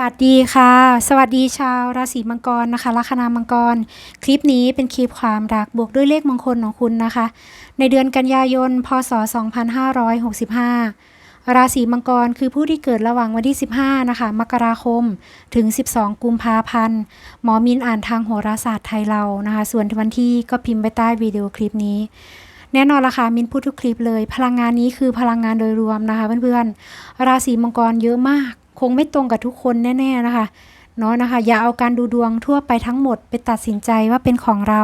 วัสดีค่ะ สวัสดีชาวราศีมังกรนะคะลัคนามังกร คลิปนี้เป็นคลิปความรักบวกด้วยเลขมงคลของคุณนะคะ ในเดือนกันยายน พศ 2565 ราศีมังกรคือผู้ที่เกิดระหว่างวันที่ 15 นะคะ มกราคม ถึง 12 กุมภาพันธ์ หมอมินอ่านทางโหราศาสตร์ไทยเรานะคะ ส่วนวันที่ก็พิมพ์ไปใต้วิดีโอคลิปนี้แน่นอนละค่ะมินพูดทุกคลิปเลย พลังงานนี้คือพลังงานโดยรวมนะคะเพื่อนๆ ราศีมังกรเยอะมาก คงไม่ตรงกับทุกคนแน่ ๆ นะคะเนาะนะคะ อย่าเอาการดูดวงทั่วไปทั้งหมดไปตัดสินใจว่าเป็นของเรา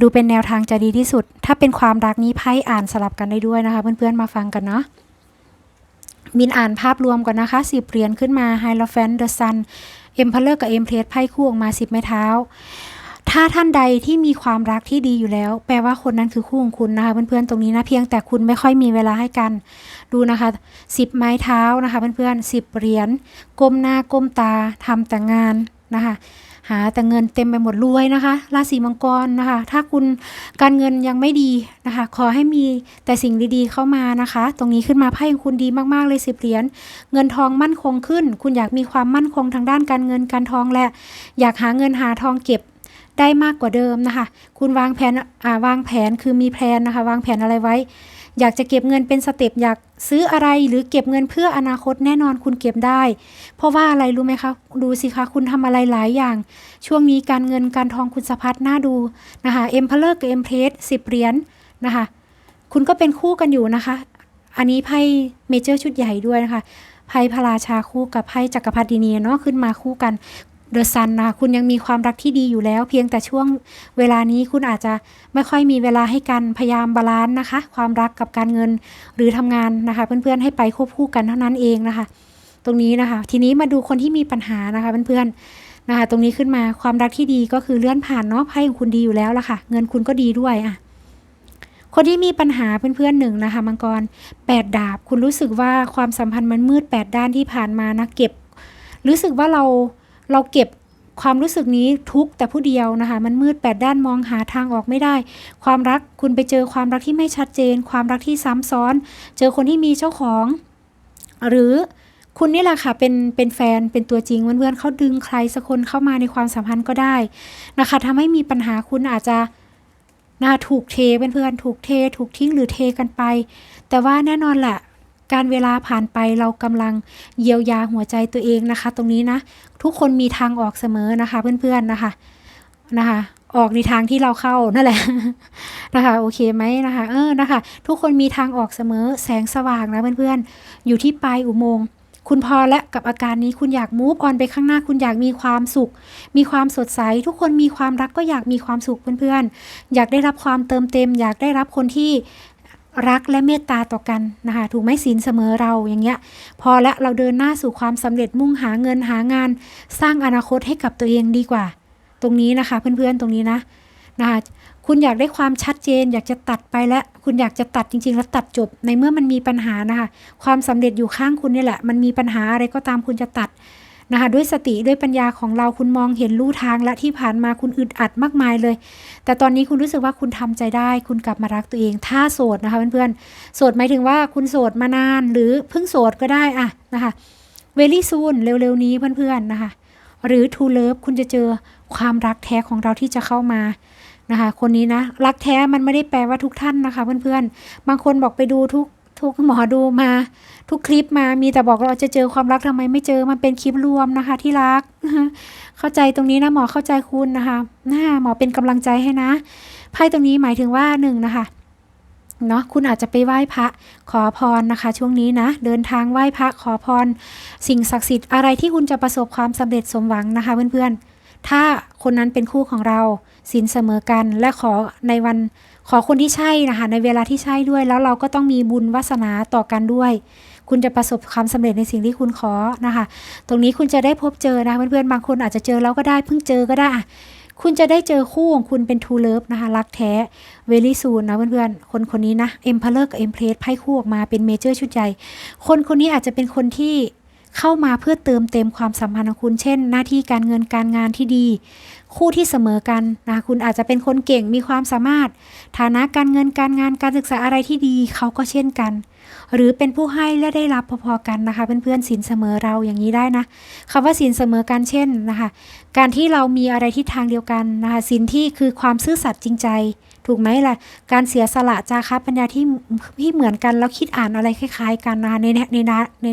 ดูเป็นแนวทางจะดีที่สุด ถ้าเป็นความรักนี้ไพ่อ่านสลับกันได้ด้วยนะคะ เพื่อนๆมาฟังกันเนาะมินอ่านภาพรวมก่อนนะคะสิบเหรียญขึ้นมาไฮโลแฟนเดอะซันเอ็มเพลเลอร์กับเอ็มเพลสไพ่คู่ออกมาสิบไม้เท้า ถ้าท่านใดที่มีความรักที่ดีอยู่แล้ว แปลว่าคนนั้นคือคู่ของคุณนะคะ เพื่อนๆตรงนี้นะเพียงแต่คุณไม่ค่อยมีเวลาให้กัน ดูนะคะสิบไม้เท้านะคะ เพื่อนๆสิบเหรียญก้มหน้าก้มตาทำแต่งานนะคะหาแต่เงินเต็มไปหมดรวยนะคะราศีมังกรนะคะ ถ้าคุณการเงินยังไม่ดีนะคะ ขอให้มีแต่สิ่งดีๆเข้ามานะคะ ตรงนี้ขึ้นมาไพ่ของคุณดีมากๆเลยสิบเหรียญเงินทองมั่นคงขึ้น คุณอยากมีความมั่นคงทางด้านการเงินการทองและ อยากหาเงินหาทองเก็บ ได้มากกว่าเดิมนะคะ คุณวางแผนวางแผนคือมีแผนนะคะ วางแผนอะไรไว้ อยากจะเก็บเงินเป็นสเต็ปอยากซื้ออะไรหรือเก็บเงินเพื่ออนาคตแน่นอนคุณเก็บได้ เพราะว่าอะไรรู้ไหมคะ ดูสิคะคุณทำอะไรหลายอย่าง ช่วงนี้การเงินการทองคุณสะพัดน่าดูนะคะเอ็มเพลเลอร์กับเอ็มเพลสสิบเหรียญนะคะ คุณก็เป็นคู่กันอยู่นะคะ อันนี้ไพ่เมเจอร์ชุดใหญ่ด้วยนะคะไพ่พระราชาคู่กับไพ่จักรพรรดินีเนาะขึ้นมาคู่กัน เดอะซันนะคุณยังมีความรักที่ดีอยู่แล้ว เพียงแต่ช่วงเวลานี้คุณอาจจะไม่ค่อยมีเวลาให้กันพยายามบาลานซ์นะคะ ความรักกับการเงินหรือทำงานนะคะ เพื่อนๆให้ไปควบคู่กันเท่านั้นเองนะคะ ตรงนี้นะคะ ทีนี้มาดูคนที่มีปัญหานะคะเพื่อนๆนะคะ ตรงนี้ขึ้นมาความรักที่ดีก็คือเลื่อนผ่านเนาะไพ่ของคุณดีอยู่แล้วละค่ะ เงินคุณก็ดีด้วยอะคนที่มีปัญหาเพื่อนๆหนึ่งนะคะมังกรแปดดาบ คุณรู้สึกว่าความสัมพันธ์มันมืดแปดด้านที่ผ่านมานะเก็บ รู้สึกว่าเรา เราเก็บความรู้สึกนี้ทุกแต่ผู้เดียวนะคะ มันมืดแปดด้านมองหาทางออกไม่ได้ ความรักคุณไปเจอความรักที่ไม่ชัดเจน ความรักที่ซ้ำซ้อน เจอคนที่มีเจ้าของ หรือคุณนี่แหละค่ะเป็นเป็นแฟนเป็นตัวจริงเพื่อนๆเขาดึงใครสักคนเข้ามาในความสัมพันธ์ก็ได้นะคะทำให้มีปัญหาคุณอาจจะนะถูกเทเพื่อนๆถูกเท ถูกทิ้งหรือเทกันไป แต่ว่าแน่นอนแหละ การเวลาผ่านไปเรากำลังเยียวยาหัวใจตัวเองนะคะ ตรงนี้นะ ทุกคนมีทางออกเสมอนะคะเพื่อนๆนะคะนะคะออกในทางที่เราเข้านั่นแหละนะคะโอเคไหมนะคะเออนะคะ ทุกคนมีทางออกเสมอแสงสว่างนะเพื่อนๆ อยู่ที่ปลายอุโมงค์คุณพอและกับอาการนี้คุณอยากมูฟออนไปข้างหน้าคุณอยากมีความสุข มีความสดใส ทุกคนมีความรักก็อยากมีความสุขเพื่อนๆ อยากได้รับความเติมเต็ม อยากได้รับคนที่ รักและเมตตาต่อกันนะคะถูกไหมศีลเสมอเราอย่างเงี้ย พอและเราเดินหน้าสู่ความสำเร็จมุ่งหาเงินหางาน สร้างอนาคตให้กับตัวเองดีกว่า ตรงนี้นะคะเพื่อนๆตรงนี้นะนะคะคุณอยากได้ความชัดเจน อยากจะตัดไปและคุณอยากจะตัดจริง ๆ แล้วตัดจบในเมื่อมันมีปัญหานะคะ ความสำเร็จอยู่ข้างคุณนี่แหละ มันมีปัญหาอะไรก็ตามคุณจะตัด นะคะด้วยสติด้วยปัญญาของเราคุณมองเห็นลู่ทางและที่ผ่านมาคุณอึดอัดมากมายเลย แต่ตอนนี้คุณรู้สึกว่าคุณทำใจได้ คุณกลับมารักตัวเอง ถ้าโสดนะคะเพื่อนๆโสดหมายถึงว่าคุณโสดมานานหรือเพิ่งโสดก็ได้อะนะคะเวลี่ซูนเร็วๆนี้เพื่อนๆนะคะหรือทูเลิฟคุณจะเจอความรักแท้ของเราที่จะเข้ามานะคะคนนี้นะรักแท้มันไม่ได้แปลว่าทุกท่านนะคะเพื่อนๆ บางคนบอกไปดูทุก ทุกหมอดูมา ทุกคลิปมามีแต่บอกเราจะเจอความรักทำไมไม่เจอมันเป็นคลิปรวมนะคะ ที่รัก เข้าใจตรงนี้นะหมอเข้าใจคุณนะคะน่าหมอเป็นกำลังใจให้นะไพ่ตรงนี้หมายถึงว่าหนึ่งนะคะเนาะคุณอาจจะไปไหว้พระขอพรนะคะ ช่วงนี้นะ เดินทางไหว้พระขอพร สิ่งศักดิ์สิทธิ์อะไรที่คุณจะประสบความสำเร็จสมหวังนะคะ เพื่อนๆ ถ้าคนนั้นเป็นคู่ของเราสินเสมอกันและขอในวัน ขอคนที่ใช่นะคะในเวลาที่ใช่ด้วย แล้วเราก็ต้องมีบุญวาสนาต่อกันด้วย คุณจะประสบความสำเร็จในสิ่งที่คุณขอนะคะ ตรงนี้คุณจะได้พบเจอนะเพื่อนๆบางคนอาจจะเจอแล้วก็ได้เพิ่งเจอก็ได้ คุณจะได้เจอคู่ของคุณเป็นทูเลิฟนะคะรักแท้เวลี่ซูนนะเพื่อนๆคนคนนี้นะเอ็มพลเลอร์กับเอ็มเพลสไพ่คู่ออกมาเป็นเมเจอร์ชุดใหญ่คนคนนี้อาจจะเป็นคนที่เข้ามาเพื่อเติมเต็มความสัมพันธ์ของคุณ เช่น หน้าที่การเงินการงานที่ดี คู่ที่เสมอกันนะคุณอาจจะเป็นคนเก่งมีความสามารถ ฐานะการเงินการงานการศึกษาอะไรที่ดีเขาก็เช่นกัน หรือเป็นผู้ให้และได้รับพอๆกันนะคะเพื่อนๆสินเสมอเราอย่างนี้ได้นะคำว่าสินเสมอกันเช่นนะคะการที่เรามีอะไรทิศทางเดียวกันนะคะสินที่คือความซื่อสัตย์จริงใจ ถูกไหมล่ะการเสียสละจาคะปัญญาที่ที่เหมือนกันแล้วคิดอ่านอะไรคล้าย ๆ กันนะคะในในใน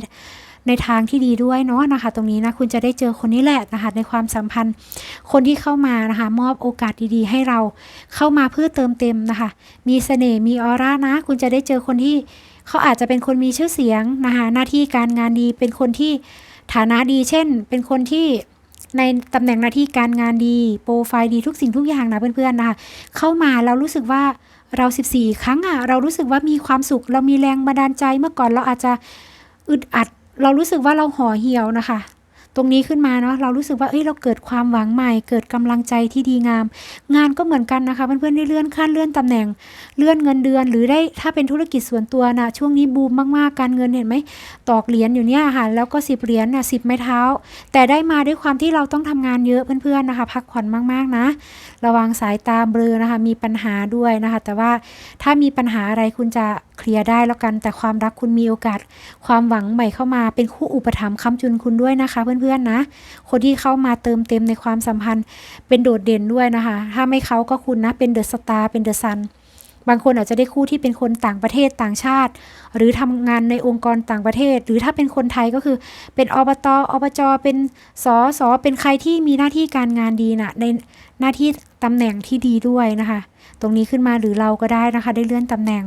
ในทางที่ดีด้วยเนาะนะคะ ตรงนี้นะคุณจะได้เจอคนนี้แหละนะคะ ในความสัมพันธ์ คนที่เข้ามานะคะ มอบโอกาสดีๆ ให้เราเข้ามาเพื่อเติมเต็มนะคะ มีเสน่ห์มีออร่านะ คุณจะได้เจอคนที่เขาอาจจะเป็นคนมีชื่อเสียงนะคะหน้าที่การงานดีเป็นคนที่ฐานะดี เช่น เป็นคนที่ในตำแหน่งหน้าที่การงานดี โปรไฟล์ดีทุกสิ่งทุกอย่างนะเพื่อนๆนะคะเข้ามาเรารู้สึกว่าเรา 14 ครั้งอะเรารู้สึกว่ามีความสุข เรามีแรงบันดาลใจเมื่อก่อนเราอาจจะอึดอัด เรารู้สึกว่าเราห่อเหี่ยวนะคะ ตรงนี้ขึ้นมาเนาะเรารู้สึกว่าเอ้ยเราเกิดความหวังใหม่ เกิดกำลังใจที่ดีงาม งานก็เหมือนกันนะคะเพื่อนๆได้เลื่อนขั้นเลื่อนตำแหน่งเลื่อนเงินเดือน หรือได้ถ้าเป็นธุรกิจส่วนตัวนะช่วงนี้บูมมากๆการเงินเห็นไหมตอกเหรียญอยู่เนี่ยค่ะแล้วก็สิบเหรียญน่ะสิบไม้เท้า แต่ได้มาด้วยความที่เราต้องทำงานเยอะเพื่อนๆนะคะ พักผ่อนมากๆนะ ระวังสายตาเบลอนะคะ มีปัญหาด้วยนะคะ แต่ว่าถ้ามีปัญหาอะไรคุณจะ เคลียร์ได้แล้วกัน แต่ความรักคุณมีโอกาส ความหวังใหม่เข้ามาเป็นคู่อุปถัมภ์ค้ำจุนคุณด้วยนะคะ เพื่อนๆนะ คนที่เข้ามาเติมเต็มในความสัมพันธ์ เป็นโดดเด่นด้วยนะคะ ถ้าไม่เขาก็คุณนะเป็นเดอะสตาร์เป็นเดอะซัน บางคนอาจจะได้คู่ที่เป็นคนต่างประเทศต่างชาติ หรือทำงานในองค์กรต่างประเทศ หรือถ้าเป็นคนไทยก็คือเป็นอบตอบจเป็นสอสอเป็นใครที่มีหน้าที่การงานดีนะในหน้าที่ตำแหน่งที่ดีด้วยนะคะ ตรงนี้ขึ้นมาหรือเราก็ได้นะคะ ได้เลื่อนตำแหน่ง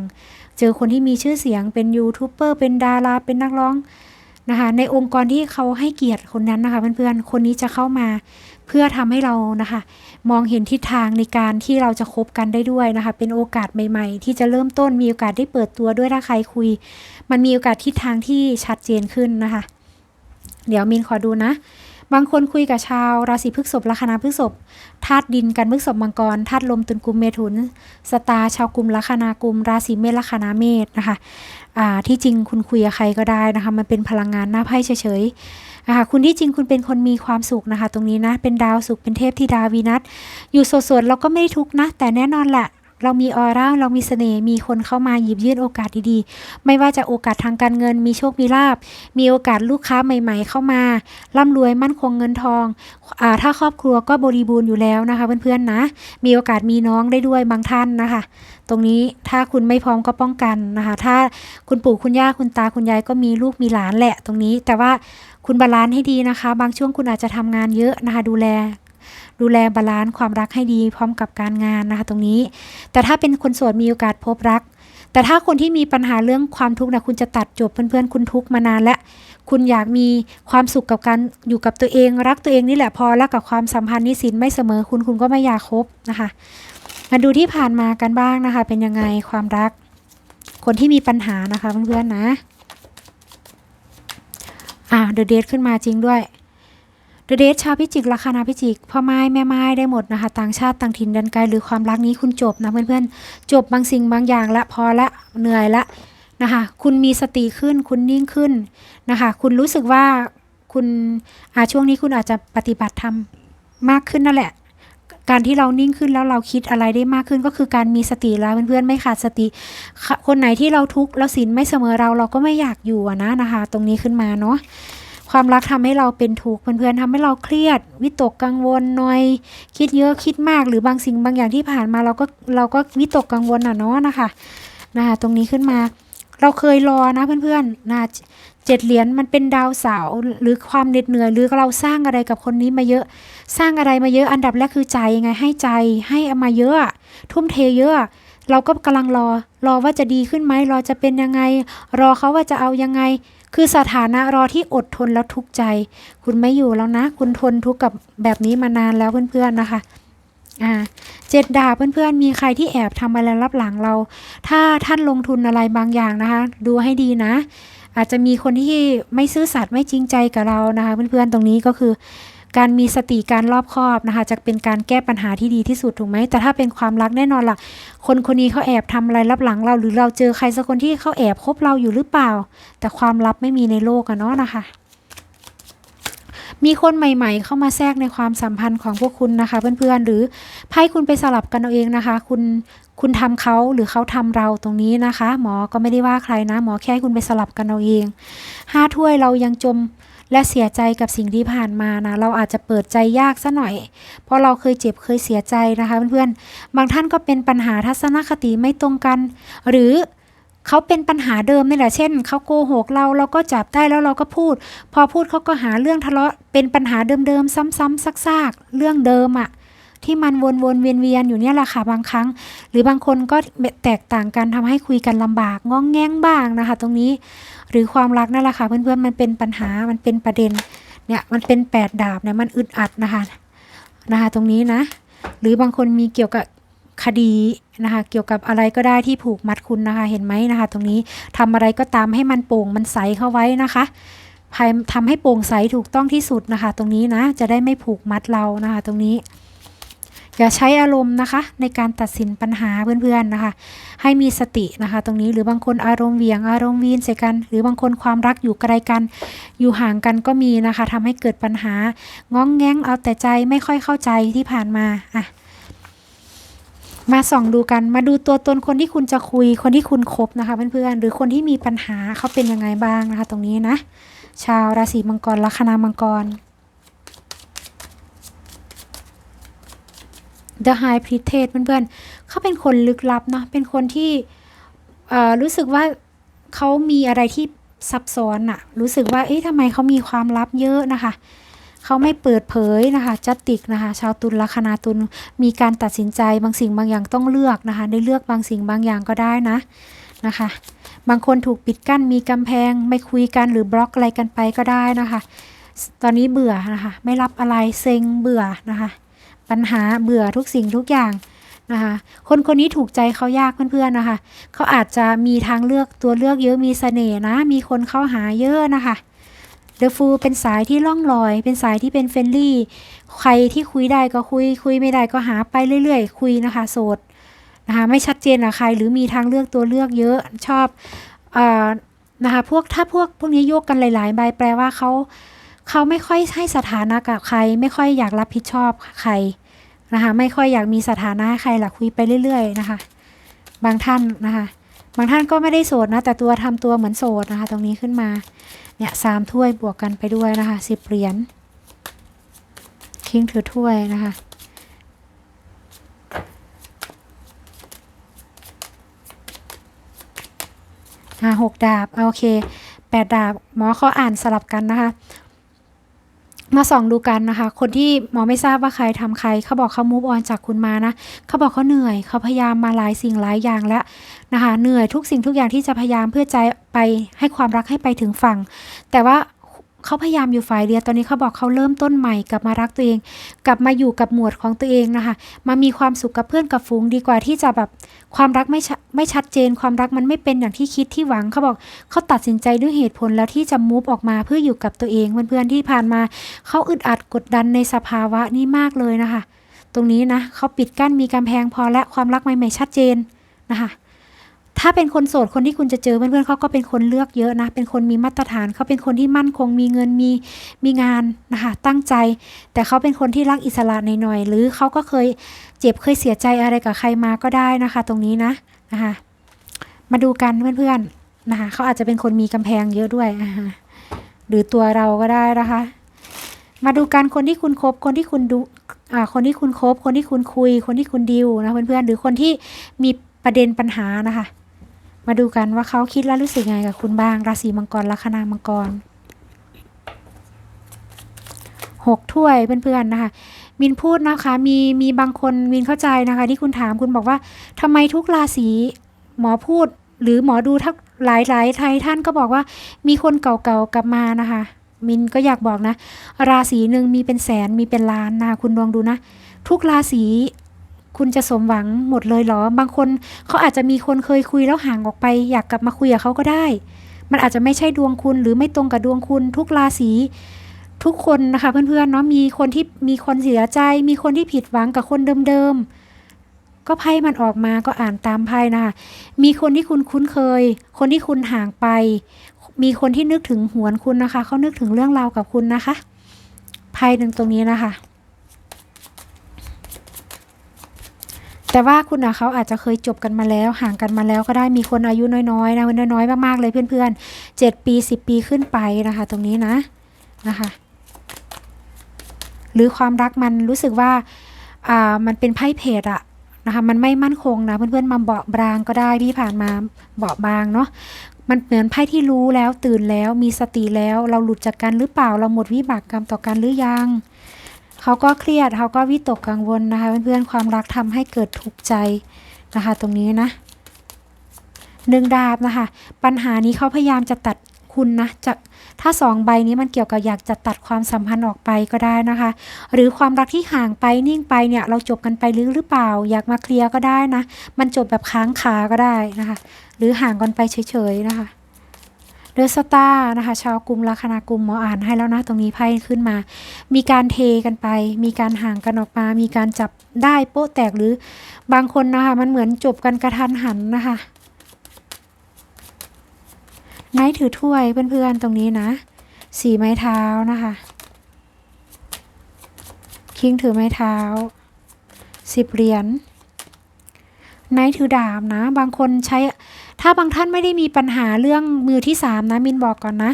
เจอคนที่มีชื่อเสียงเป็นยูทูบเบอร์เป็นดาราเป็นนักร้องนะคะในองค์กรที่เขาให้เกียรติคนนั้นนะคะเพื่อนๆคนนี้จะเข้ามา เพื่อทำให้เรานะคะ มองเห็นทิศทางในการที่เราจะคบกันได้ด้วยนะคะ เป็นโอกาสใหม่ ๆ ที่จะเริ่มต้นมีโอกาสได้เปิดตัวด้วยถ้าใครคุย มันมีโอกาสทิศทางที่ชัดเจนขึ้นนะคะ เดี๋ยวมินขอดูนะบางคนคุยกับชาวราศีพฤษภลัคนาพฤษภธาตุดินกันพฤษภมังกรธาตุลมตุลกุมเมถุนสตาชาวกุมลัคนากุม ราศีเมษลัคนาเมษนะคะที่จริงคุณคุยกับใครก็ได้นะคะ มันเป็นพลังงานหน้าไพ่เฉยๆ นะคะคุณที่จริงคุณเป็นคนมีความสุขนะคะ ตรงนี้นะ เป็นดาวสุขเป็นเทพธิดาวีนัสอยู่โสดๆเราก็ไม่ได้ทุกนะ แต่แน่นอนแหละเรามีออร่าเรามีเสน่ห์มีคนเข้ามาหยิบยื่นโอกาสดีๆ ไม่ว่าจะโอกาสทางการเงิน มีโชคมีลาบ มีโอกาสลูกค้าใหม่ๆ เข้ามาร่ำรวยมั่นคงเงินทองอถ้าครอบครัวก็บริบูรณ์อยู่แล้วนะคะ เพื่อนๆนะ มีโอกาสมีน้องได้ด้วยบางท่านนะคะ ตรงนี้ถ้าคุณไม่พร้อมก็ป้องกันนะคะ ถ้าคุณปู่คุณย่าคุณตาคุณยายก็มีลูกมีหลานแหละ ตรงนี้แต่ว่า คุณบาลานซ์ให้ดีนะคะ บางช่วงคุณอาจจะทำงานเยอะนะคะ ดูแล ดูแลบาลานซ์ความรักให้ดี พร้อมกับการงานนะคะ ตรงนี้ แต่ถ้าเป็นคนโสดมีโอกาสพบรัก แต่ถ้าคนที่มีปัญหาเรื่องความทุกข์นะคุณจะตัดจบเพื่อนๆ คุณทุกข์มานานแล้วคุณอยากมีความสุขกับการอยู่กับตัวเอง รักตัวเองนี่แหละพอแล้วกับความสัมพันธ์นี้สินไม่เสมอคุณคุณก็ไม่อยากคบนะคะมาดูที่ผ่านมากันบ้างนะคะ เป็นยังไงความรัก คนที่มีปัญหานะคะเพื่อนๆนะ อะเดอะเดทขึ้นมาจริงด้วยเดอะเดทชาวพิจิกลัคนาพิจิกพ่อไม้แม่ไม้ได้หมดนะคะ ต่างชาติต่างถิ่นแดันไกลหรือความรักนี้คุณจบนะเพื่อนๆ จบบางสิ่งบางอย่างละพอละเหนื่อยละนะคะ คุณมีสติขึ้นคุณนิ่งขึ้นนะคะ คุณรู้สึกว่าคุณอาช่วงนี้คุณอาจจะปฏิบัติธรรมมากขึ้นนั่นแหละ การที่เรานิ่งขึ้นแล้วเราคิดอะไรได้มากขึ้นก็คือการมีสติแล้วเพื่อนๆไม่ขาดสติ คนไหนที่เราทุกข์แล้วศีลไม่เสมอเราเราก็ไม่อยากอยู่นะนะคะ ตรงนี้ขึ้นมาเนาะความรักทำให้เราเป็นทุกข์เพื่อนๆทำให้เราเครียด วิตกกังวลหน่อย คิดเยอะคิดมากหรือบางสิ่งบางอย่างที่ผ่านมาเราก็เราก็วิตกกังวลอะเนาะนะคะนะคะตรงนี้ขึ้นมา เราเคยรอนะเพื่อนๆนะเจ็ดเหรียญมันเป็นดาวเสาหรือความเหน็ดเหนื่อย หรือเราสร้างอะไรกับคนนี้มาเยอะ สร้างอะไรมาเยอะอันดับแรกคือใจไงให้ใจให้เอามาเยอะ ทุ่มเทเยอะ เราก็กำลังรอ รอว่าจะดีขึ้นไหมรอจะเป็นยังไง รอเขาว่าจะเอายังไง คือสถานะรอที่อดทนแล้วทุกใจ คุณไม่อยู่แล้วนะ คุณทนทุกข์กับแบบนี้มานานแล้วเพื่อนๆนะคะ อ่าเจ็ดดาบเพื่อนๆ มีใครที่แอบทำอะไรรับหลังเรา ถ้าท่านลงทุนอะไรบางอย่างนะคะ ดูให้ดีนะ อาจจะมีคนที่ไม่ซื่อสัตย์ไม่จริงใจกับเรานะคะ เพื่อนๆตรงนี้ก็คือ การมีสติการรอบคอบนะคะ จะเป็นการแก้ปัญหาที่ดีที่สุดถูกไหมแต่ถ้าเป็นความรักแน่นอนล่ะ คนคนนี้เขาแอบทำอะไรรับหลังเรา หรือเราเจอใครสักคนที่เขาแอบคบเราอยู่หรือเปล่า แต่ความลับไม่มีในโลกอะเนาะนะคะ มีคนใหม่ ๆ เข้ามาแทรกในความสัมพันธ์ของพวกคุณนะคะ เพื่อนๆ หรือไพ่คุณไปสลับกันเอาเองนะคะ คุณคุณทำเขาหรือเขาทำเราตรงนี้นะคะ หมอก็ไม่ได้ว่าใครนะ หมอแค่ให้คุณไปสลับกันเอาเองห้าถ้วยเรายังจมและเสียใจกับสิ่งที่ผ่านมานะ เราอาจจะเปิดใจยากซะหน่อย เพราะเราเคยเจ็บเคยเสียใจนะคะเพื่อนๆ บางท่านก็เป็นปัญหาทัศนคติไม่ตรงกัน หรือ เขาเป็นปัญหาเดิมนี่แหละเช่นเขาโกหกเราเราก็จับได้แล้วเราก็พูด พอพูดเขาก็หาเรื่องทะเลาะเป็นปัญหาเดิมๆซ้ำๆซากๆ เรื่องเดิมอะที่มันวนๆเวียนๆอยู่เนี่ยแหละค่ะบางครั้ง หรือบางคนก็แตกต่างกันทำให้คุยกันลำบากง้องแง้งบ้างนะคะ ตรงนี้หรือความรักนั่นแหละค่ะเพื่อนๆมันเป็นปัญหามันเป็นประเด็นเนี่ยมันเป็นแปดดาบเนี่ยมันอึดอัดนะคะนะคะ ตรงนี้นะ หรือบางคนมีเกี่ยวกับ คดีนะคะ เกี่ยวกับอะไรก็ได้ที่ผูกมัดคุณนะคะ เห็นไหมนะคะ ตรงนี้ทำอะไรก็ตามให้มันโปร่งมันใสเข้าไว้นะคะภายทำให้โปร่งใสถูกต้องที่สุดนะคะ ตรงนี้นะจะได้ไม่ผูกมัดเรานะคะ ตรงนี้อย่าใช้อารมณ์นะคะ ในการตัดสินปัญหาเพื่อนๆนะคะ ให้มีสตินะคะ ตรงนี้หรือบางคนอารมณ์เหวียงอารมณ์วีนใส่กัน หรือบางคนความรักอยู่ไกลกัน อยู่ห่างกันก็มีนะคะทำให้เกิดปัญหาง้องแง้งเอาแต่ใจไม่ค่อยเข้าใจที่ผ่านมาอะ มาส่องดูกันมาดูตัวตนคนที่คุณจะคุยคนที่คุณคบนะคะเพื่อนๆหรือคนที่มีปัญหาเขาเป็นยังไงบ้างนะคะ ตรงนี้นะ ชาวราศีมังกรลัคนามังกร The High Priestess เพื่อนๆเขาเป็นคนลึกลับเนาะเป็นคนที่รู้สึกว่าเขามีอะไรที่ซับซ้อนอะรู้สึกว่าเอ๊ะทำไมเขามีความลับเยอะนะคะ เขาไม่เปิดเผยนะคะจัดติกนะคะ ชาวตุลลัคนาตุลมีการตัดสินใจบางสิ่งบางอย่างต้องเลือกนะคะ ได้เลือกบางสิ่งบางอย่างก็ได้นะนะคะ บางคนถูกปิดกั้นมีกำแพง ไม่คุยกันหรือบล็อกอะไรกันไปก็ได้นะคะ ตอนนี้เบื่อนะคะ ไม่รับอะไรเซ็งเบื่อนะคะ ปัญหาเบื่อทุกสิ่งทุกอย่างนะคะคนคนนี้ถูกใจเขายากเพื่อนๆนะคะ เขาอาจจะมีทางเลือกตัวเลือกเยอะมีเสน่ห์นะ มีคนเข้าหาเยอะนะคะ เดอะฟูเป็นสายที่ล่องลอย เป็นสายที่เป็นเฟรนลี่ ใครที่คุยได้ก็คุย คุยไม่ได้ก็หาไปเรื่อยๆ คุยนะคะ โสดนะคะไม่ชัดเจนอะใครหรือมีทางเลือกตัวเลือกเยอะชอบอนะคะพวกถ้าพวกพวกนี้โยกกันหลาย ๆ ใบแปลว่าเขาเขาไม่ค่อยให้สถานะกับใคร ไม่ค่อยอยากรับผิดชอบใครนะคะไม่ค่อยอยากมีสถานะใครหลักคุยไปเรื่อย ๆ นะคะ บางท่านนะคะ บางท่านก็ไม่ได้โสดนะแต่ตัวทำตัวเหมือนโสดนะคะ ตรงนี้ขึ้นมา เนี่ยสามถ้วยบวกกันไปด้วยนะคะสิบเหรียญคิงถือถ้วยนะคะหกดาบโอเคแปดดาบหมอเขาอ่านสลับกันนะคะ มาส่องดูกันนะคะ คนที่หมอไม่ทราบว่าใครทำใคร เขาบอกเขามูฟออนจากคุณมานะ เขาบอกเขาเหนื่อย เขาพยายามมาหลายสิ่งหลายอย่างแล้วนะคะ เหนื่อยทุกสิ่งทุกอย่างที่จะพยายามเพื่อใจไปให้ความรักให้ไปถึงฝั่ง แต่ว่า เขาพยายามอยู่ฝ่ายเดียวตอนนี้เขาบอกเขาเริ่มต้นใหม่กลับมารักตัวเอง กลับมาอยู่กับหมวดของตัวเองนะคะมามีความสุขกับเพื่อนกับฝูงดีกว่าที่จะแบบความรักไม่ไม่ชัดเจน ความรักมันไม่เป็นอย่างที่คิดที่หวังเขาบอกเขาตัดสินใจด้วยเหตุผลแล้วที่จะมูฟออกมาเพื่ออยู่กับตัวเองเพื่อนๆที่ผ่านมาเขาอึดอัดกดดันในสภาวะนี้มากเลยนะคะ ตรงนี้นะเขาปิดกั้นมีกำแพงพอและความรักใหม่ๆชัดเจนนะคะ ถ้าเป็นคนโสดคนที่คุณจะเจอเพื่อนๆเขาก็เป็นคนเลือกเยอะนะ เป็นคนมีมาตรฐานเขาเป็นคนที่มั่นคงมีเงินมีมีงานนะคะตั้งใจ แต่เขาเป็นคนที่รักอิสระหน่อยๆหรือเขาก็เคยเจ็บเคยเสียใจอะไรกับใครมาก็ได้นะคะ ตรงนี้นะนะคะมาดูกันเพื่อนๆนะคะเขาอาจจะเป็นคนมีกำแพงเยอะด้วยนะคะหรือตัวเราก็ได้นะคะ มาดูกันคนที่คุณคบคนที่คุณดูอ่าคนที่คุณคบคนที่คุณคุย คนที่คุณดิวนะเพื่อนๆหรือคนที่มีประเด็นปัญหานะคะ มาดูกันว่าเขาคิดและรู้สึกไงกับคุณบ้าง ราศีมังกรลัคนามังกรหกถ้วยเพื่อนๆนะคะ มินพูดนะคะ มีมีบางคนมินเข้าใจนะคะ ที่คุณถามคุณบอกว่าทำไมทุกราศีหมอพูด หรือหมอดูทักหลายหลายไทยท่านก็บอกว่า มีคนเก่าๆกลับมานะคะ มินก็อยากบอกนะ ราศีหนึ่งมีเป็นแสนมีเป็นล้านนะคุณลองดูนะ ทุกราศี คุณจะสมหวังหมดเลยเหรอ บางคนเขาอาจจะมีคนเคยคุยแล้วห่างออกไป อยากกลับมาคุยกับเขาก็ได้ มันอาจจะไม่ใช่ดวงคุณหรือไม่ตรงกับดวงคุณทุกราศีทุกคนนะคะเพื่อนๆเนาะมีคนที่มีคนเสียใจ มีคนที่ผิดหวังกับคนเดิมๆ ก็ไพ่มันออกมาก็อ่านตามไพ่นะคะมีคนที่คุณคุ้นเคย คนที่คุณห่างไป มีคนที่นึกถึงหวนคุณนะคะเขานึกถึงเรื่องราวกับคุณนะคะไพ่หนึ่งตรงนี้นะคะ แต่ว่าคุณอะเขาอาจจะเคยจบกันมาแล้ว ห่างกันมาแล้วก็ได้มีคนอายุน้อยๆนะน้อยๆมากๆเลยเพื่อนๆเจ็ดปีสิบปีขึ้นไปนะคะ ตรงนี้นะนะคะ หรือความรักมันรู้สึกว่าอ่ามันเป็นไพ่เพจอะนะคะมันไม่มั่นคงนะเพื่อนๆมาเบาบางก็ได้ที่ผ่านมาเบาบางเนาะมันเหมือนไพ่ที่รู้แล้วตื่นแล้วมีสติแล้วเราหลุดจากกันหรือเปล่าเราหมดวิบากกรรมต่อกันหรือยัง เขาก็เครียดเขาก็วิตกกังวลนะคะ เพื่อนๆความรักทำให้เกิดทุกข์ใจนะคะ ตรงนี้นะหนึ่งดาบนะคะ ปัญหานี้เขาพยายามจะตัดคุณนะจะถ้าสองใบนี้มันเกี่ยวกับอยากจะตัดความสัมพันธ์ออกไปก็ได้นะคะ หรือความรักที่ห่างไปนิ่งไปเนี่ยเราจบกันไปหรือหรือเปล่า อยากมาเคลียร์ก็ได้นะ มันจบแบบค้างคาก็ได้นะคะ หรือห่างกันไปเฉยๆนะคะ เดอะสตาร์นะคะ ชาวกลุ่มลัคนากลุ่มหมออ่านให้แล้วนะ ตรงนี้ไพ่ขึ้นมา มีการเทกันไป มีการห่างกันออกมา มีการจับได้โป๊ะแตกหรือบางคนนะคะ มันเหมือนจบกันกระทันหันนะคะไนท์ถือถ้วยเพื่อนๆตรงนี้นะ สีไม้เท้านะคะ คิงถือไม้เท้าสิบเหรียญไนท์ถือดาบนะ บางคนใช้ ถ้าบางท่านไม่ได้มีปัญหาเรื่องมือที่สามนะมินบอกก่อนนะ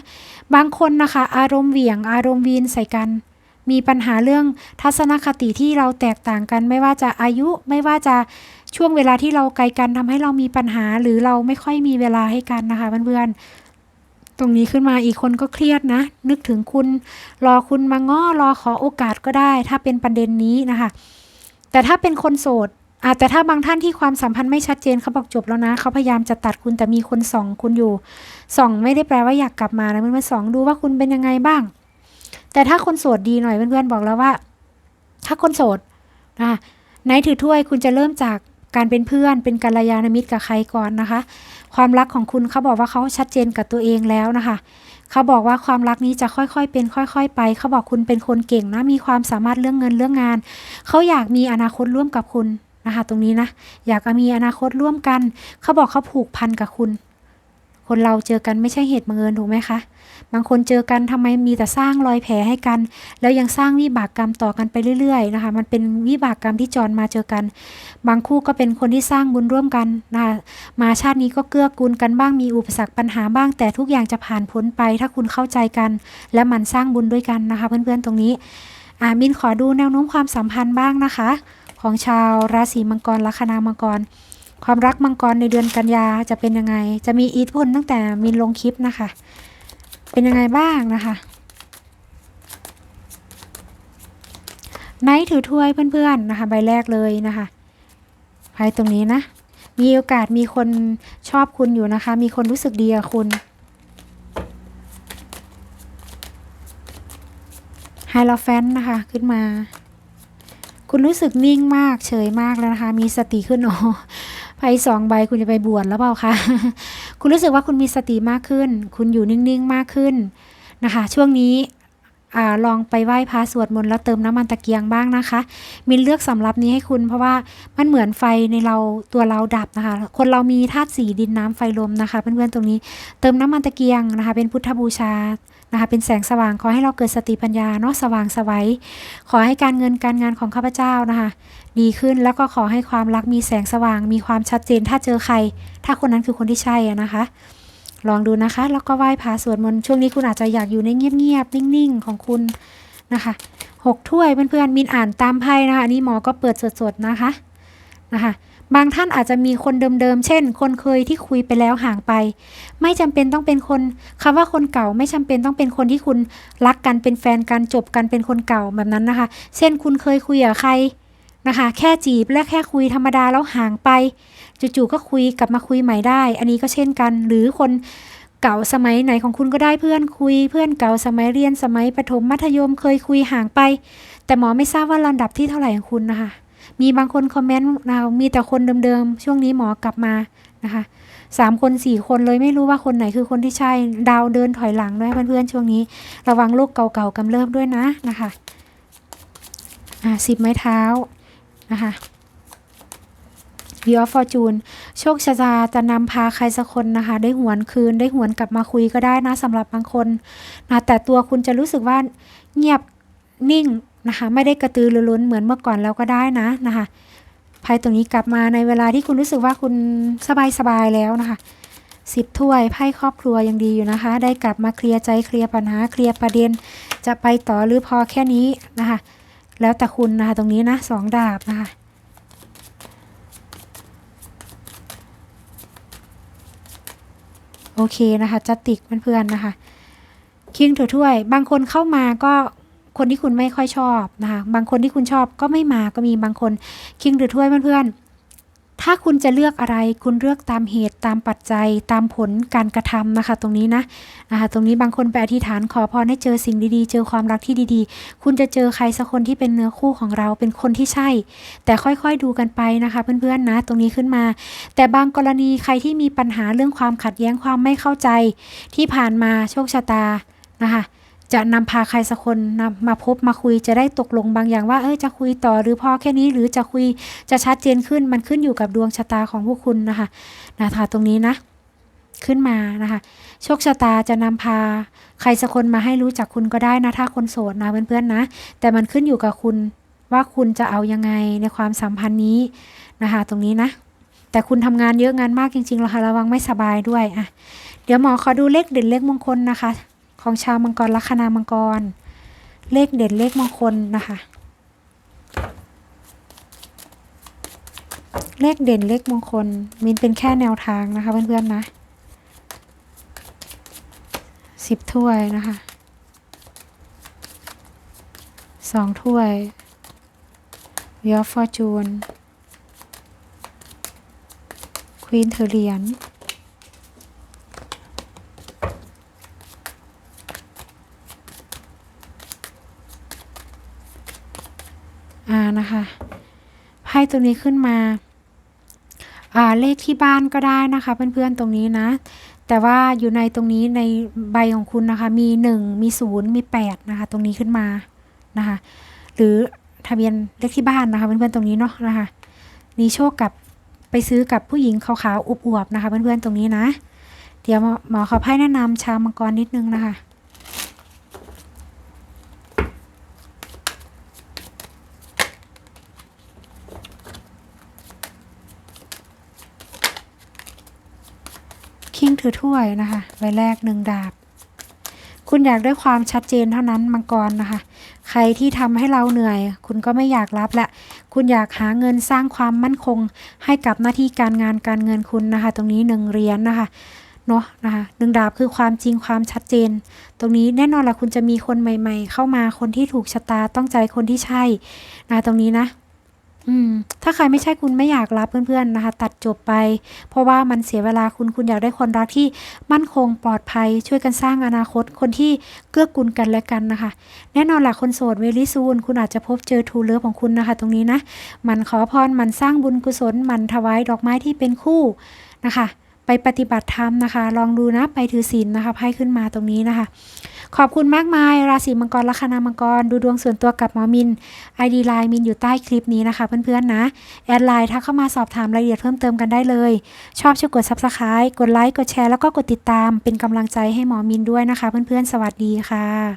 บางคนนะคะ อารมณ์เหวี่ยง อารมณ์วีนใส่กัน มีปัญหาเรื่องทัศนคติที่เราแตกต่างกัน ไม่ว่าจะอายุไม่ว่าจะช่วงเวลาที่เราไกลกันทำให้เรามีปัญหา หรือเราไม่ค่อยมีเวลาให้กันนะคะเพื่อนๆตรงนี้ขึ้นมาอีกคนก็เครียดนะ นึกถึงคุณ รอคุณมาง้อรอขอโอกาสก็ได้ ถ้าเป็นประเด็นนี้นะคะ แต่ถ้าเป็นคนโสด อาแต่ถ้าบางท่านที่ความสัมพันธ์ไม่ชัดเจนเขาบอกจบแล้วนะเขาพยายามจะตัดคุณแต่มีคนส่องคุณอยู่ส่องไม่ได้แปลว่าอยากกลับมานะเพื่อนๆส่องดูว่าคุณเป็นยังไงบ้าง แต่ถ้าคนโสดดีหน่อยเพื่อนๆบอกแล้วว่า ถ้าคนโสดนะไหนถือถ้วยคุณจะเริ่มจากการเป็นเพื่อนเป็นกัลยาณมิตรกับใครก่อนนะคะ ความรักของคุณเขาบอกว่าเขาชัดเจนกับตัวเองแล้วนะคะเขาบอกว่าความรักนี้จะค่อยๆเป็นค่อย ๆ ไป เขาบอกคุณเป็นคนเก่งนะมีความสามารถเรื่องเงินเรื่องงาน เขาอยากมีอนาคตร่วมกับคุณ นะคะตรงนี้นะ อยากมีอนาคตร่วมกัน เขาบอกเขาผูกพันกับคุณ คนเราเจอกันไม่ใช่เหตุบังเอิญถูกไหมคะ บางคนเจอกันทำไมมีแต่สร้างรอยแผลให้กัน แล้วยังสร้างวิบากกรรมต่อกันไปเรื่อยๆนะคะ มันเป็นวิบากกรรมที่จรมาเจอกัน บางคู่ก็เป็นคนที่สร้างบุญร่วมกันนะคะมาชาตินี้ก็เกื้อกูลกันบ้างมีอุปสรรคปัญหาบ้าง แต่ทุกอย่างจะผ่านพ้นไป ถ้าคุณเข้าใจกัน และมันสร้างบุญด้วยกันนะคะ เพื่อนๆตรงนี้อ่ามินขอดูแนวโน้มความสัมพันธ์บ้างนะคะ ของชาวราศีมังกรลัคนามังกร ความรักมังกรในเดือนกันยาจะเป็นยังไง จะมีอิทธิพลตั้งแต่มินลงคลิปนะคะ เป็นยังไงบ้างนะคะไนท์ถือถ้วยเพื่อนๆนะคะ ใบแรกเลยนะคะไพ่ตรงนี้นะ มีโอกาสมีคนชอบคุณอยู่นะคะ มีคนรู้สึกดีกับคุณไฮโลแฟนนะคะ ขึ้นมา คุณรู้สึกนิ่งมากเฉยมากแล้วนะคะ มีสติขึ้นอ๋อไพ่สองใบคุณจะไปบวชแล้วเปล่าคะคุณรู้สึกว่าคุณมีสติมากขึ้น คุณอยู่นิ่งๆมากขึ้นนะคะ ช่วงนี้อลองไปไหว้พระสวดมนต์แล้วเติมน้ำมันตะเกียงบ้างนะคะ มินเลือกสำรับนี้ให้คุณเพราะว่ามันเหมือนไฟในเราตัวเราดับนะคะ คนเรามีธาตุสีดินน้ำไฟลมนะคะเพื่อนๆตรงนี้เติมน้ำมันตะเกียงนะคะ เป็นพุทธบูชา นะคะเป็นแสงสว่างขอให้เราเกิดสติปัญญาเนาะสว่างสวัยขอให้การเงินการงานของข้าพเจ้านะคะ ดีขึ้นแล้วก็ขอให้ความรักมีแสงสว่าง มีความชัดเจนถ้าเจอใคร ถ้าคนนั้นคือคนที่ใช่นะคะ ลองดูนะคะ แล้วก็ไหว้พระสวดมนต์ช่วงนี้คุณอาจจะอยากอยู่ในเงียบๆนิ่งๆของคุณนะคะหกถ้วยเพื่อนๆมินอ่านตามไพ่นะคะอันนี้หมอก็เปิดสดๆนะคะนะคะ บางท่านอาจจะมีคนเดิมๆ เช่น คนเคยที่คุยไปแล้วห่างไป ไม่จำเป็นต้องเป็นคนคำว่าคนเก่าไม่จำเป็นต้องเป็นคนที่คุณรักกันเป็นแฟนกันจบกันเป็นคนเก่าแบบนั้นนะคะ เช่นคุณเคยคุยกับใครนะคะ แค่จีบและแค่คุยธรรมดาแล้วห่างไปจู่ๆก็คุยกลับมาคุยใหม่ได้ อันนี้ก็เช่นกัน หรือคนเก่าสมัยไหนของคุณก็ได้เพื่อนคุย เพื่อนเก่าสมัยเรียนสมัยประถมมัธยมเคยคุยห่างไป แต่หมอไม่ทราบว่าลำดับที่เท่าไหร่ของคุณนะคะ มีบางคนคอมเมนต์นะมีแต่คนเดิมๆ ช่วงนี้หมอกลับมานะคะสามคนสี่คนเลยไม่รู้ว่าคนไหนคือคนที่ใช่ดาวเดินถอยหลังด้วยเพื่อนๆช่วงนี้ ระวังโรคเก่าๆกำเริบด้วยนะนะคะอ่าสิบไม้เท้านะคะวีออฟฟอร์จูนโชคชะตาจะนำพาใครสักคนนะคะ ได้หวนคืนได้หวนกลับมาคุยก็ได้นะสำหรับบางคนนะแต่ตัวคุณจะรู้สึกว่าเงียบนิ่ง นะคะ ไม่ได้กระตือรือร้นเหมือนเมื่อก่อนแล้วก็ได้นะนะคะไพ่ตรงนี้กลับมาในเวลาที่คุณรู้สึกว่าคุณสบายสบายแล้วนะคะสิบถ้วยไพ่ครอบครัวยังดีอยู่นะคะ ได้กลับมาเคลียร์ใจเคลียร์ปัญหาเคลียร์ประเด็น จะไปต่อหรือพอแค่นี้นะคะ แล้วแต่คุณนะคะตรงนี้นะสองดาบนะคะโอเคนะคะจัดติกเพื่อนๆนะคะคิงถือถ้วย บางคนเข้ามาก็ คนที่คุณไม่ค่อยชอบนะคะบางคนที่คุณชอบก็ไม่มาก็มีบางคนคิงถือถ้วยเพื่อนๆ ถ้าคุณจะเลือกอะไรคุณเลือกตามเหตุตามปัจจัยตามผลการกระทำนะคะ ตรงนี้นะนะคะตรงนี้บางคนไปอธิษฐานขอพรให้เจอสิ่งดีๆ เจอความรักที่ดีๆ คุณจะเจอใครสักคนที่เป็นเนื้อคู่ของเราเป็นคนที่ใช่ แต่ค่อยๆดูกันไปนะคะเพื่อนๆนะ ตรงนี้ขึ้นมา แต่บางกรณีใครที่มีปัญหาเรื่องความขัดแย้งความไม่เข้าใจที่ผ่านมาโชคชะตานะคะ จะนำพาใครสักคนนำมาพบมาคุยจะได้ตกลงบางอย่างว่าเออจะคุยต่อหรือพอแค่นี้หรือจะคุยจะชัดเจนขึ้นมันขึ้นอยู่กับดวงชะตาของพวกคุณนะคะนะคะตรงนี้นะขึ้นมานะคะโชคชะตาจะนำพาใครสักคนมาให้รู้จักคุณก็ได้นะถ้าคนโสดนะเพื่อนๆนะ แต่มันขึ้นอยู่กับคุณว่าคุณจะเอายังไงในความสัมพันธ์นี้นะคะตรงนี้นะ แต่คุณทำงานเยอะงานมากจริงๆแล้วค่ะระวังไม่สบายด้วยอะเดี๋ยวหมอขอดูเลขเด่นเลขมงคลนะคะ ของชาวมังกรลัคนามังกร เลขเด่นเลขมงคลนะคะ เลขเด่นเลขมงคลมินเป็นแค่แนวทางนะคะเพื่อนๆนะสิบถ้วยนะคะสองถ้วย Wheel of Fortune ควีนเธอเรียญ อ่านะคะ ตัวนี้ขึ้นมาเลขที่บ้านก็ได้นะคะ เพื่อนๆตรงนี้นะ แต่ว่าอยู่ในตรงนี้ในใบของคุณนะคะ มีหนึ่งมีศูนย์มีแปดนะคะ ตรงนี้ขึ้นมานะคะ หรือทะเบียนเลขที่บ้านนะคะ เพื่อนๆตรงนี้เนาะนะคะมีโชคกับไปซื้อกับผู้หญิงขาวๆอวบๆนะคะ เพื่อนๆตรงนี้นะ เดี๋ยวหมอขอไพ่แนะนำชาวมังกรนิดนึงนะคะ ถือถ้วยนะคะใบแรกหนึ่งดาบ คุณอยากได้ความชัดเจนเท่านั้นมังกรนะคะ ใครที่ทำให้เราเหนื่อย คุณก็ไม่อยากรับและ คุณอยากหาเงินสร้างความมั่นคง ให้กับหน้าที่การงานการเงินคุณนะคะ ตรงนี้หนึ่งเหรียญนะคะเนาะนะคะหนึ่งดาบคือความจริงความชัดเจน ตรงนี้แน่นอนละคุณจะมีคนใหม่ ๆ เข้ามาคนที่ถูกชะตาต้องใจคนที่ใช่นะะตรงนี้นะ อืม ถ้าใครไม่ใช่คุณไม่อยากรับเพื่อนๆนะคะ ตัดจบไป เพราะว่ามันเสียเวลาคุณคุณอยากได้คนรักที่มั่นคงปลอดภัย ช่วยกันสร้างอนาคตคนที่เกื้อกูลกันและกันนะคะ แน่นอนหละคนโสดเวลิซูนคุณอาจจะพบเจอทูเลิฟของคุณนะคะ ตรงนี้นะ มันขอพรมันสร้างบุญกุศลมันถวายดอกไม้ที่เป็นคู่นะคะ ไปปฏิบัติธรรมนะคะ ลองดูนะไปถือศีลนะคะไพ่ขึ้นมาตรงนี้นะคะ ขอบคุณมากมาย ราศีมังกรลัคนามังกร ดูดวงส่วนตัวกับหมอมิน ID ไลน์มินอยู่ใต้คลิปนี้นะคะเพื่อนๆนะ แอดไลน์ทักเข้ามาสอบถามรายละเอียดเพิ่มเติมกันได้เลย ชอบช่วยกด Subscribe กดไลค์กดแชร์แล้วก็กดติดตามเป็นกำลังใจให้หมอมินด้วยนะคะ เพื่อนๆสวัสดีค่ะ